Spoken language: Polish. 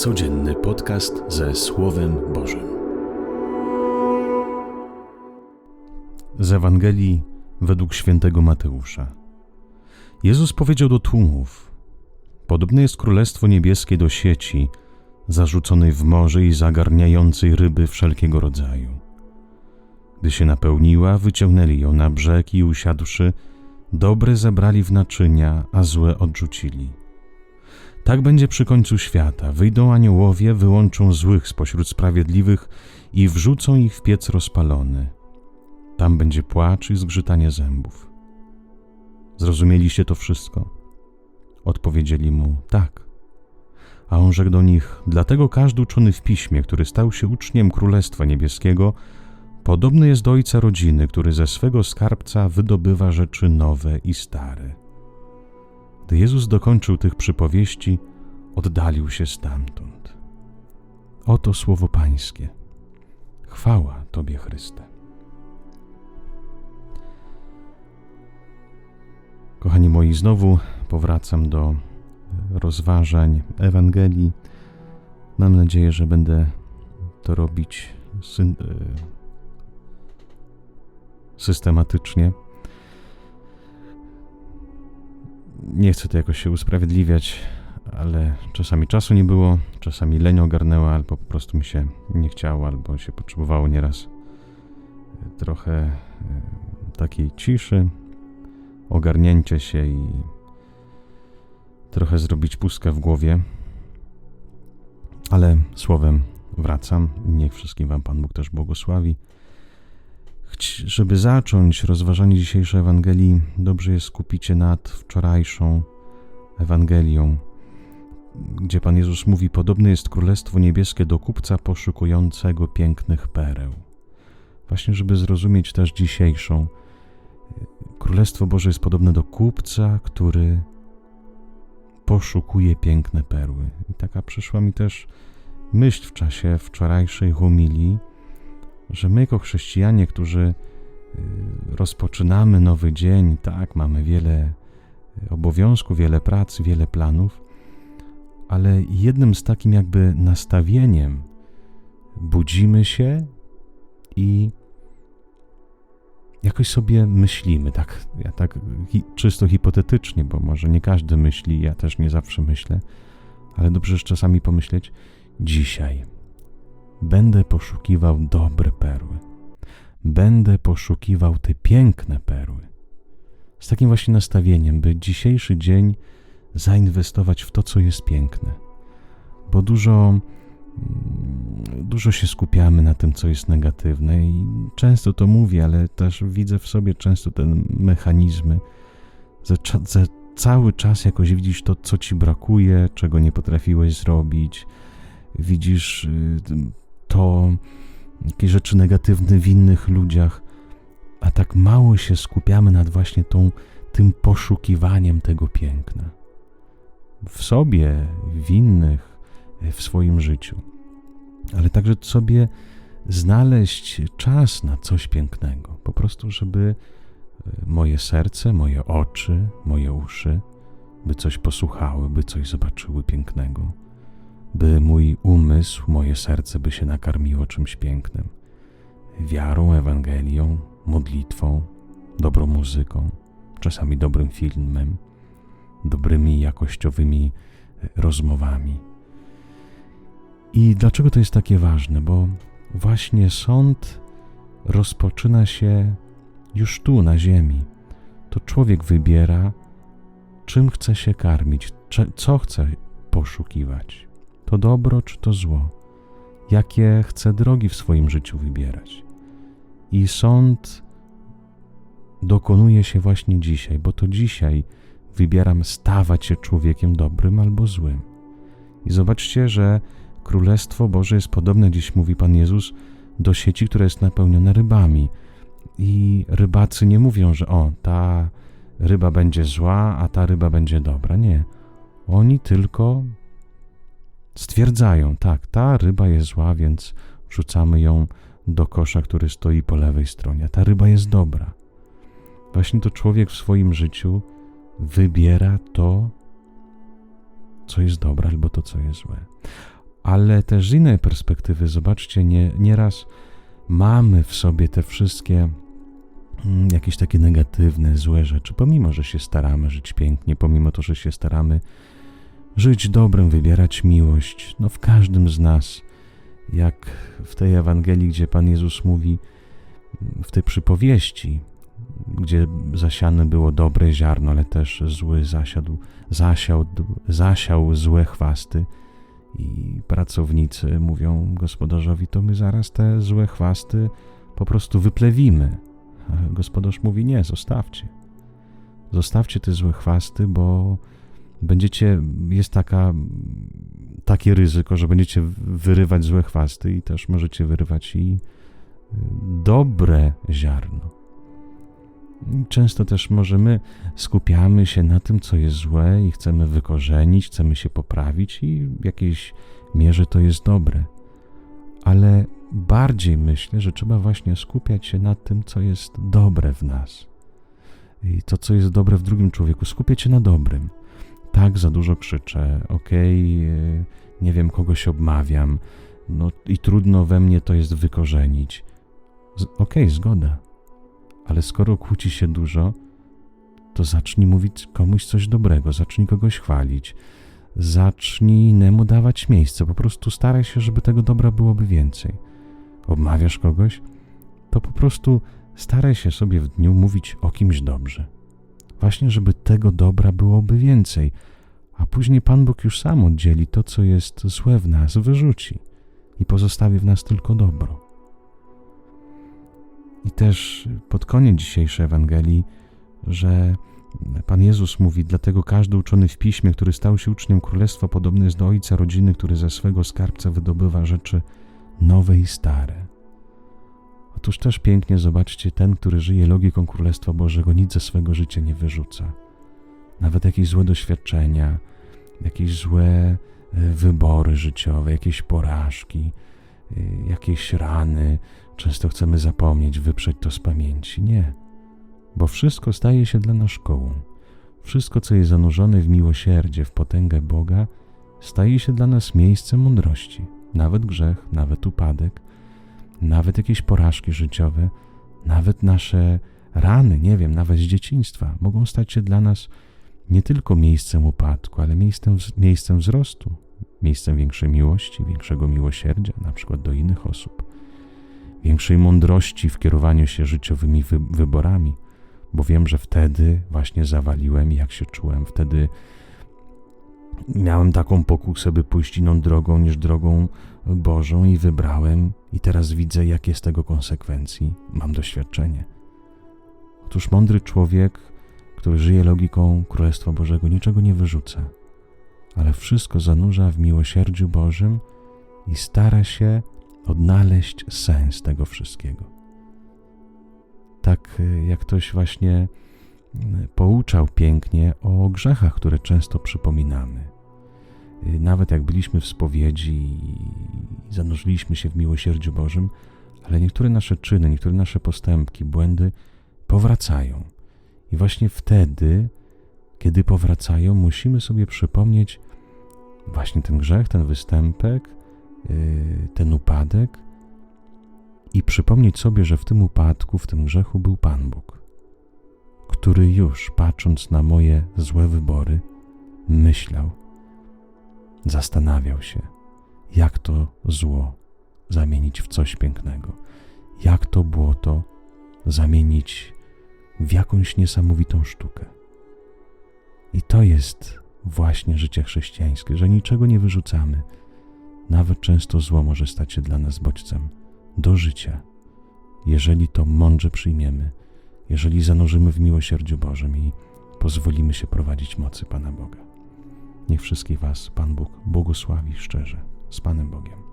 Codzienny podcast ze Słowem Bożym. Z Ewangelii według świętego Mateusza. Jezus powiedział do tłumów: Podobne jest królestwo niebieskie do sieci, zarzuconej w morze i zagarniającej ryby wszelkiego rodzaju. Gdy się napełniła, wyciągnęli ją na brzeg i usiadłszy, dobre zebrali w naczynia, a złe odrzucili. Tak będzie przy końcu świata. Wyjdą aniołowie, wyłączą złych spośród sprawiedliwych i wrzucą ich w piec rozpalony. Tam będzie płacz i zgrzytanie zębów. Zrozumieliście to wszystko? Odpowiedzieli mu tak. A on rzekł do nich: Dlatego każdy uczony w piśmie, który stał się uczniem Królestwa Niebieskiego, podobny jest do ojca rodziny, który ze swego skarbca wydobywa rzeczy nowe i stare. Gdy Jezus dokończył tych przypowieści, oddalił się stamtąd. Oto słowo Pańskie. Chwała Tobie, Chryste. Kochani moi, znowu powracam do rozważań Ewangelii. Mam nadzieję, że będę to robić e, systematycznie. Nie chcę to jakoś się usprawiedliwiać, ale czasami czasu nie było, czasami leń ogarnęła, albo po prostu mi się nie chciało, albo się potrzebowało nieraz trochę e, takiej ciszy, ogarnięcia się i trochę zrobić pustkę w głowie. Ale słowem wracam. Niech wszystkim Wam Pan Bóg też błogosławi. Żeby zacząć rozważanie dzisiejszej Ewangelii, dobrze jest skupić się nad wczorajszą Ewangelią, gdzie Pan Jezus mówi: Podobne jest Królestwo Niebieskie do kupca poszukującego pięknych pereł. Właśnie, żeby zrozumieć też dzisiejszą, Królestwo Boże jest podobne do kupca, który poszukuje piękne perły. I taka przyszła mi też myśl w czasie wczorajszej homilii, że my jako chrześcijanie, którzy y, rozpoczynamy nowy dzień, tak, mamy wiele obowiązków, wiele prac, wiele planów, ale jednym z takim jakby nastawieniem budzimy się i jakoś sobie myślimy, tak, ja tak czysto hipotetycznie, bo może nie każdy myśli, ja też nie zawsze myślę, ale dobrze jest czasami pomyśleć, dzisiaj będę poszukiwał dobre perły, będę poszukiwał te piękne perły. Z takim właśnie nastawieniem, by dzisiejszy dzień zainwestować w to, co jest piękne, bo dużo dużo się skupiamy na tym, co jest negatywne i często to mówię, ale też widzę w sobie często te mechanizmy, że, że cały czas jakoś widzisz to, co ci brakuje, czego nie potrafiłeś zrobić, widzisz y, to, jakieś rzeczy negatywne w innych ludziach, a tak mało się skupiamy nad właśnie tą, tym poszukiwaniem tego piękna. W sobie, w innych, w swoim życiu. Ale także sobie znaleźć czas na coś pięknego, po prostu, żeby e, moje serce, moje oczy, moje uszy, by coś posłuchały, by coś zobaczyły pięknego, by mój umysł, moje serce by się nakarmiło czymś pięknym wiarą, Ewangelią, modlitwą, dobrą muzyką, czasami dobrym filmem, dobrymi, jakościowymi e, rozmowami i dlaczego to jest takie ważne? Bo właśnie sąd rozpoczyna się już tu, na ziemi. To człowiek wybiera, czym chce się karmić, co chce poszukiwać. To dobro czy to zło? Jakie chce drogi w swoim życiu wybierać? I sąd dokonuje się właśnie dzisiaj, bo to dzisiaj wybieram stawać się człowiekiem dobrym albo złym. I zobaczcie, że Królestwo Boże jest podobne, dziś mówi Pan Jezus, do sieci, która jest napełniona rybami. I rybacy nie mówią, że o, ta ryba będzie zła, a ta ryba będzie dobra. Nie. Oni tylko stwierdzają, tak, ta ryba jest zła, więc rzucamy ją do kosza, który stoi po lewej stronie. Ta ryba jest dobra. Właśnie to człowiek w swoim życiu wybiera to, co jest dobre, albo to, co jest złe. ale też z innej perspektywy, zobaczcie, nie, nieraz mamy w sobie te wszystkie mm, jakieś takie negatywne, złe rzeczy, pomimo, że się staramy żyć pięknie, pomimo to, że się staramy żyć dobrem, wybierać miłość, no w każdym z nas, jak w tej Ewangelii, gdzie Pan Jezus mówi, w tej przypowieści, gdzie zasiane było dobre ziarno, ale też zły zasiadł, zasiał, zasiał złe chwasty i pracownicy mówią gospodarzowi, to my zaraz te złe chwasty po prostu wyplewimy. A gospodarz mówi, nie, zostawcie. Zostawcie te złe chwasty, bo będziecie, jest taka, takie ryzyko, że będziecie wyrywać złe chwasty i też możecie wyrywać i dobre ziarno. Często też możemy skupiamy się na tym, co jest złe i chcemy wykorzenić, chcemy się poprawić i w jakiejś mierze to jest dobre. Ale bardziej myślę, że trzeba właśnie skupiać się na tym, co jest dobre w nas. I to, co jest dobre w drugim człowieku, skupiać się na dobrym. Tak, za dużo krzyczę, okej, okay, nie wiem, kogoś obmawiam, no i trudno we mnie to jest wykorzenić. Okej, okay, zgoda ale skoro kłóci się dużo, to zacznij mówić komuś coś dobrego, zacznij kogoś chwalić, zacznij innemu dawać miejsce, po prostu staraj się, żeby tego dobra byłoby więcej. Obmawiasz kogoś, to po prostu staraj się sobie w dniu mówić o kimś dobrze. Właśnie, żeby tego dobra byłoby więcej, a później Pan Bóg już sam oddzieli to, co jest złe w nas, wyrzuci i pozostawi w nas tylko dobro. I też pod koniec dzisiejszej Ewangelii, że Pan Jezus mówi, dlatego każdy uczony w piśmie, który stał się uczniem królestwa, podobny jest do ojca rodziny, który ze swego skarbca wydobywa rzeczy nowe i stare. Otóż też pięknie zobaczcie, ten, który żyje logiką Królestwa Bożego, nic ze swego życia nie wyrzuca. Nawet jakieś złe doświadczenia, jakieś złe e, wybory życiowe, jakieś porażki, e, jakieś rany, Często chcemy zapomnieć, wyprzeć to z pamięci. Nie, bo wszystko staje się dla nas szkołą. Wszystko, co jest zanurzone w miłosierdzie, w potęgę Boga, staje się dla nas miejscem mądrości. Nawet grzech, nawet upadek, nawet jakieś porażki życiowe, nawet nasze rany, nie wiem, nawet z dzieciństwa, mogą stać się dla nas nie tylko miejscem upadku, ale miejscem, miejscem wzrostu, miejscem większej miłości, większego miłosierdzia, na przykład do innych osób większej mądrości w kierowaniu się życiowymi wy wyborami, bo wiem, że wtedy właśnie zawaliłem, jak się czułem. Wtedy miałem taką pokusę, by pójść inną drogą niż drogą Bożą i wybrałem, i teraz widzę, jakie z tego konsekwencji. Mam doświadczenie. Otóż mądry człowiek, który żyje logiką Królestwa Bożego, niczego nie wyrzuca, ale wszystko zanurza w miłosierdziu Bożym i stara się odnaleźć sens tego wszystkiego. Tak y, jak ktoś właśnie pouczał pięknie o grzechach, które często przypominamy. Y, nawet jak byliśmy w spowiedzi i zanurzyliśmy się w miłosierdziu Bożym, ale niektóre nasze czyny, niektóre nasze postępki, błędy powracają. I właśnie wtedy, kiedy powracają, musimy sobie przypomnieć właśnie ten grzech, ten występek, Y, ten upadek i przypomnieć sobie, że w tym upadku, w tym grzechu był Pan Bóg, który już patrząc na moje złe wybory, myślał, zastanawiał się, jak to zło zamienić w coś pięknego, jak to błoto zamienić w jakąś niesamowitą sztukę. I to jest właśnie życie chrześcijańskie, że niczego nie wyrzucamy, nawet często zło może stać się dla nas bodźcem do życia, jeżeli to mądrze przyjmiemy, jeżeli zanurzymy w miłosierdziu Bożym i pozwolimy się prowadzić mocy Pana Boga. Niech wszystkich Was Pan Bóg błogosławi szczerze z Panem Bogiem.